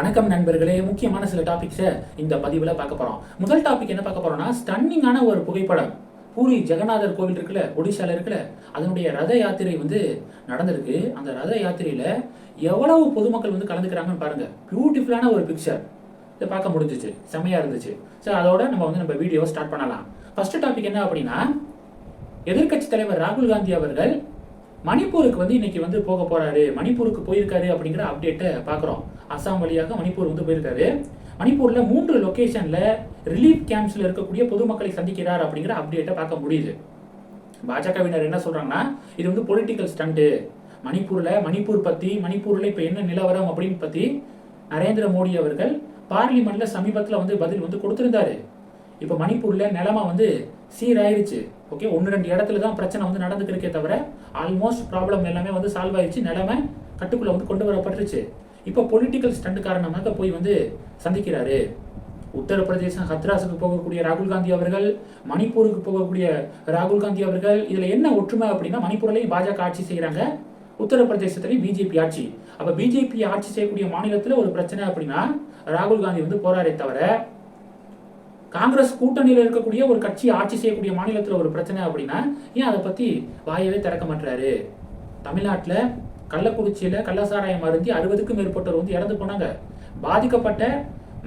வணக்கம் நண்பர்களே. முக்கியமான சில டாபிக்ஸை இந்த பதிவில் பார்க்க போகிறோம் முதல் டாபிக் என்ன பார்க்க போகிறோம்னா ஸ்டன்னிங்கான ஒரு புகைப்படம். பூரி ஜெகநாதர் கோவில் இருக்குல்ல ஒடிசாவில் இருக்குல்ல அதனுடைய ரத யாத்திரை வந்து நடந்திருக்கு. அந்த ரத யாத்திரையில் எவ்வளவு பொதுமக்கள் வந்து கலந்துக்கிறாங்கன்னு பாருங்கள் பியூட்டிஃபுல்லான ஒரு பிக்சர் இதை பார்க்க முடிஞ்சிச்சு. செம்மையாக இருந்துச்சு. சரி அதோட நம்ம வந்து நம்ம வீடியோ ஸ்டார்ட் பண்ணலாம். ஃபர்ஸ்ட் டாபிக் என்ன அப்படின்னா எதிர்க்கட்சி தலைவர் ராகுல் காந்தி அவர்கள் மணிப்பூருக்கு வந்து இன்னைக்கு வந்து போக போறாரு. மணிப்பூருக்கு போயிருக்காரு அப்படிங்கிற அப்டேட்டை பார்க்குறோம் அசாம் வழியாக மணிப்பூர் வந்து போயிருக்காரு. மணிப்பூரில் மூன்று லொக்கேஷனில் ரிலீஃப் கேம்ப்ஸில் இருக்கக்கூடிய பொதுமக்களை சந்திக்கிறார் அப்படிங்கிற அப்டேட்டை பார்க்க முடியுது. பாஜகவினர் என்ன சொல்கிறாங்கன்னா இது வந்து பொலிட்டிக்கல் ஸ்டண்ட்டு மணிப்பூரில் மணிப்பூர் பற்றி மணிப்பூரில் இப்போ என்ன நிலவரம் அப்படின்னு பற்றி நரேந்திர மோடி அவர்கள் பார்லிமெண்ட்ல சமீபத்தில் வந்து பதில் வந்து கொடுத்துருந்தாரு. இப்போ மணிப்பூரில் நிலமா வந்து சீராயிருச்சு. ஓகே ஒன்று ரெண்டு இடத்துல தான் பிரச்சனை வந்து நடந்துட்டு இருக்கே தவிர ஆல்மோஸ்ட் ப்ராப்ளம் எல்லாமே வந்து சால்வ் ஆயிடுச்சு. நிலைமை கட்டுக்குள்ள வந்து கொண்டு வரப்பட்டுருச்சு. இப்போ பொலிட்டிக்கல் ஸ்டண்ட் காரணமாக போய் வந்து சந்திக்கிறாரு. உத்தரப்பிரதேசம் ஹத்ராஸுக்கு போகக்கூடிய ராகுல் காந்தி அவர்கள் மணிப்பூருக்கு போகக்கூடிய ராகுல் காந்தி அவர்கள் இதில் என்ன ஒற்றுமை அப்படின்னா மணிப்பூர்லேயும் பாஜக ஆட்சி செய்கிறாங்க உத்தரப்பிரதேசத்துலேயும் பிஜேபி ஆட்சி. அப்போ பிஜேபி ஆட்சி செய்யக்கூடிய மாநிலத்தில் ஒரு பிரச்சனை அப்படின்னா ராகுல் காந்தி வந்து போராடே தவிர காங்கிரஸ் கூட்டணியில் இருக்கக்கூடிய ஒரு கட்சி ஆட்சி செய்யக்கூடிய மாநிலத்தில் ஒரு பிரச்சனை அப்படின்னா ஏன் அதை பத்தி வாயவே திறக்க மாட்டாரு தமிழ்நாட்டில் கள்ளக்குறிச்சியில் கள்ளசாராயம் அருந்தி அறுபதுக்கும் மேற்பட்டோர் வந்து இறந்து போனாங்க. பாதிக்கப்பட்ட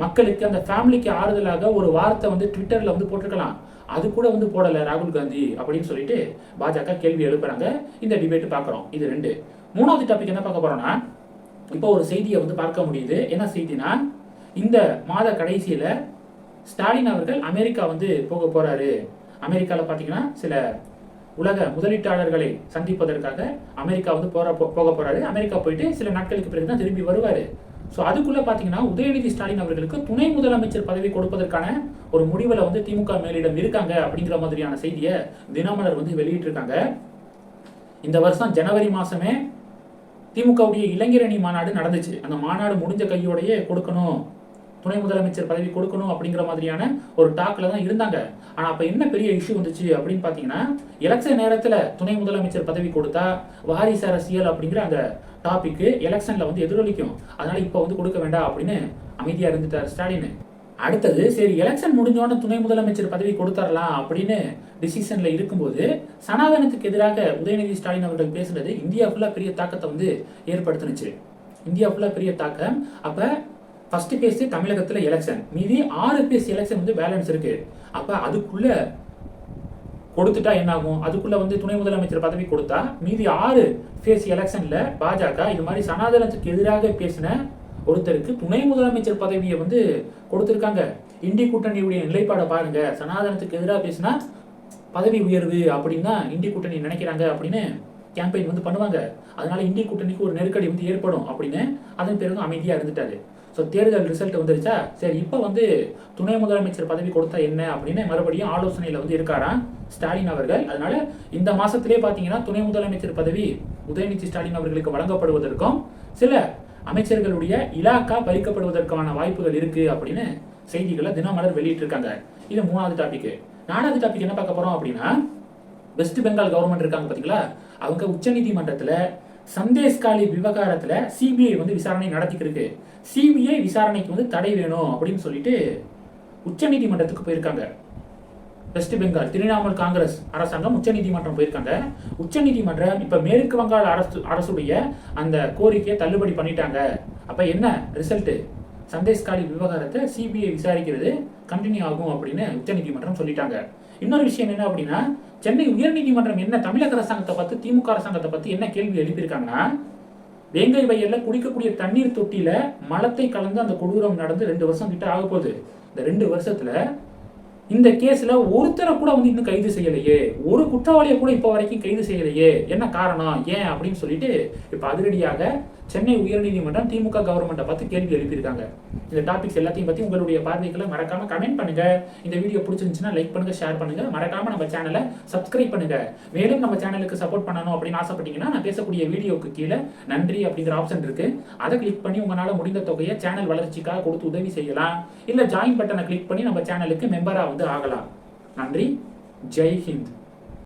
மக்களுக்கு அந்த ஃபேமிலிக்கு ஆறுதலாக ஒரு வார்த்தை வந்து ட்விட்டரில் வந்து போட்டிருக்கலாம். அது கூட வந்து போடலை ராகுல் காந்தி அப்படின்னு சொல்லிட்டு பாஜக கேள்வி எழுப்புறாங்க. இந்த டிபேட் பார்க்குறோம். இது ரெண்டு. மூணாவது டாபிக் என்ன பார்க்க போறோம்னா இப்போ ஒரு செய்தியை வந்து பார்க்க முடியுது. என்ன செய்தினா இந்த மாத கடைசியில ஸ்டாலின் அவர்கள் அமெரிக்கா வந்து போக போறாரு. அமெரிக்காவில் பார்த்தீங்கன்னா சில உலக முதலீட்டாளர்களை சந்திப்பதற்காக அமெரிக்கா வந்து போற போக போறாரு. அமெரிக்கா போயிட்டு சில நாட்களுக்கு பிறகு தான் திரும்பி வருவார். ஸோ அதுக்குள்ளே பார்த்தீங்கன்னா உதயநிதி ஸ்டாலின் அவர்களுக்கு துணை முதலமைச்சர் பதவி கொடுப்பதற்கான ஒரு முடிவில் வந்து திமுக மேலிடம் இருக்காங்க அப்படிங்கிற மாதிரியான செய்தியை தினமலர் வந்து வெளியிட்டிருக்காங்க. இந்த வருஷம் ஜனவரி மாதமே திமுகவுடைய இளைஞரணி மாநாடு நடந்துச்சு. அந்த மாநாடு முடிஞ்ச கையோடையே கொடுக்கணும். துணை முதலமைச்சர் பதவி கொடுக்கணும் அப்படிங்கிற மாதிரியான ஒரு டாக்ல தான் இருந்தாங்க. ஆனா அப்ப என்ன பெரிய இஷ்யூ வந்துச்சு அப்படின்னு பாத்தீங்கன்னா எலெக்ஷன் நேரத்துல துணை முதலமைச்சர் பதவி கொடுத்தா வாரிசு அரசியல் அப்படிங்கிற அந்த டாபிக் எலெக்ஷன்ல வந்து எதிரொலிக்கும். அதனால இப்ப வந்து கொடுக்க வேண்டாம் அப்படின்னு அமைதியா இருந்துட்டார் ஸ்டாலின். அடுத்தது சரி எலெக்ஷன் முடிஞ்சோடனே துணை முதலமைச்சர் பதவி கொடுத்துடலாம் அப்படின்னு டிசிஷன்ல இருக்கும்போது சனாதனத்துக்கு எதிராக உதயநிதி ஸ்டாலின் அவர்கள் பேசுனது இந்தியா ஃபுல்லா பெரிய தாக்கத்தை வந்து ஏற்படுத்துனுச்சு. இந்தியா ஃபுல்லா பெரிய தாக்கம். அப்ப ஃபர்ஸ்ட் பேஸ் தமிழகத்தில் எலெக்ஷன் மீதி ஆறு பேஸ் எலெக்ஷன் வந்து பேலன்ஸ் இருக்கு. அப்போ அதுக்குள்ளே கொடுத்துட்டா என்ன ஆகும் அதுக்குள்ள வந்து துணை முதலமைச்சர் பதவி கொடுத்தா மீதி ஆறு ஃபேஸ் எலெக்ஷன்ல பாஜக இது மாதிரி சனாதனத்துக்கு எதிராக பேசின ஒருத்தருக்கு துணை முதலமைச்சர் பதவியை வந்து கொடுத்துருக்காங்க. இந்தி கூட்டணியுடைய நிலைப்பாடை பாருங்க. சனாதனத்துக்கு எதிராக பேசினா பதவி உயர்வு அப்படின்னா இந்தி கூட்டணி நினைக்கிறாங்க அப்படின்னு கேம்பெயின் வந்து பண்ணுவாங்க. அதனால இந்திய கூட்டணிக்கு ஒரு நெருக்கடி வந்து ஏற்படும் அப்படின்னு அதன் பிறகு அமைதியா இருந்துட்டாரு. ஸோ தேர்தல் ரிசல்ட் வந்துருச்சா? சரி இப்போ வந்து துணை முதலமைச்சர் பதவி கொடுத்தா என்ன அப்படின்னு மறுபடியும் ஆலோசனையில் வந்து இருக்காராம் ஸ்டாலின் அவர்கள். அதனால இந்த மாசத்திலே பார்த்தீங்கன்னா துணை முதலமைச்சர் பதவி உதயநிதி ஸ்டாலின் அவர்களுக்கு வழங்கப்படுவதற்கும் சில அமைச்சர்களுடைய இலாக்கா பறிக்கப்படுவதற்கான வாய்ப்புகள் இருக்கு அப்படின்னு செய்திகளை தினமலர் வெளியிட்டிருக்காங்க. இது மூணாவது டாபிக் நாலாவது டாபிக் என்ன பார்க்க போறோம் அப்படின்னா வெஸ்ட் பெங்கால் கவர்மெண்ட் இருக்காங்க பார்த்தீங்களா அவங்க உச்சநீதிமன்றத்தில் சந்தேஷ்காலி விவகாரத்தில் சிபிஐ வந்து விசாரணை நடத்திக்கிருக்கு. சிபிஐ விசாரணைக்கு வந்து தடை வேணும் அப்படின்னு சொல்லிட்டு உச்சநீதிமன்றத்துக்கு போயிருக்காங்க. வெஸ்ட் பெங்கால் திரிணாமுல் காங்கிரஸ் அரசாங்கம் உச்சநீதிமன்றம் போயிருக்காங்க. உச்சநீதிமன்றம் இப்போ மேற்கு வங்காள அரசு அரசுடைய அந்த கோரிக்கையை தள்ளுபடி பண்ணிட்டாங்க. அப்போ என்ன ரிசல்ட்டு சந்தேஷ்காலி விவகாரத்தை சிபிஐ விசாரிக்கிறது கண்டினியூ ஆகும் அப்படின்னு உச்சநீதிமன்றம் சொல்லிட்டாங்க. இன்னொரு விஷயம் என்ன அப்படின்னா சென்னை உயர்நீதிமன்றம் என்ன தமிழக அரசாங்கத்தை பார்த்து திமுக அரசாங்கத்தை பத்தி என்ன கேள்வி எழுப்பியிருக்காங்கன்னா வேங்கை வயல்ல குடிக்கக்கூடிய தண்ணீர் தொட்டியில மலத்தை கலந்து அந்த கொடூரம் நடந்து ரெண்டு வருஷம் கிட்ட ஆக போகுது. இந்த ரெண்டு வருஷத்துல இந்த கேஸ்ல ஒருத்தரை கூட வந்து இன்னும் கைது செய்யலையே. ஒரு குற்றவாளியை கூட இப்போ வரைக்கும் கைது செய்யலையே. என்ன காரணம்? ஏன்? அப்படின்னு சொல்லிட்டு இப்போ அதிரடியாக சென்னை உயர்நீதிமன்றம் திமுக கவர்மெண்ட்டை பார்த்து கேள்வி எழுப்பியிருக்காங்க. இந்த டாபிக்ஸ் எல்லாத்தையும் பற்றி உங்களுடைய பார்வைகளை மறக்காம கமெண்ட் பண்ணுங்க. இந்த வீடியோ பிடிச்சிருந்துச்சுன்னா லைக் பண்ணுங்க ஷேர் பண்ணுங்க. மறக்காம நம்ம சேனலை சப்ஸ்கிரைப் பண்ணுங்க. மேலும் நம்ம சேனலுக்கு சப்போர்ட் பண்ணணும் அப்படின்னு ஆசைப்பட்டீங்கன்னா நான் பேசக்கூடிய வீடியோக்கு கீழே நன்றி அப்படிங்கிற ஆப்ஷன் இருக்கு. அதை கிளிக் பண்ணி உங்களால் முடிந்த தொகையை சேனல் வளர்ச்சிக்காக கொடுத்து உதவி செய்யலாம். இல்லை ஜாயின் பட்டனை கிளிக் பண்ணி நம்ம சேனலுக்கு மெம்பராக வந்து ஆகலாம். நன்றி. ஜெய் ஹிந்த்.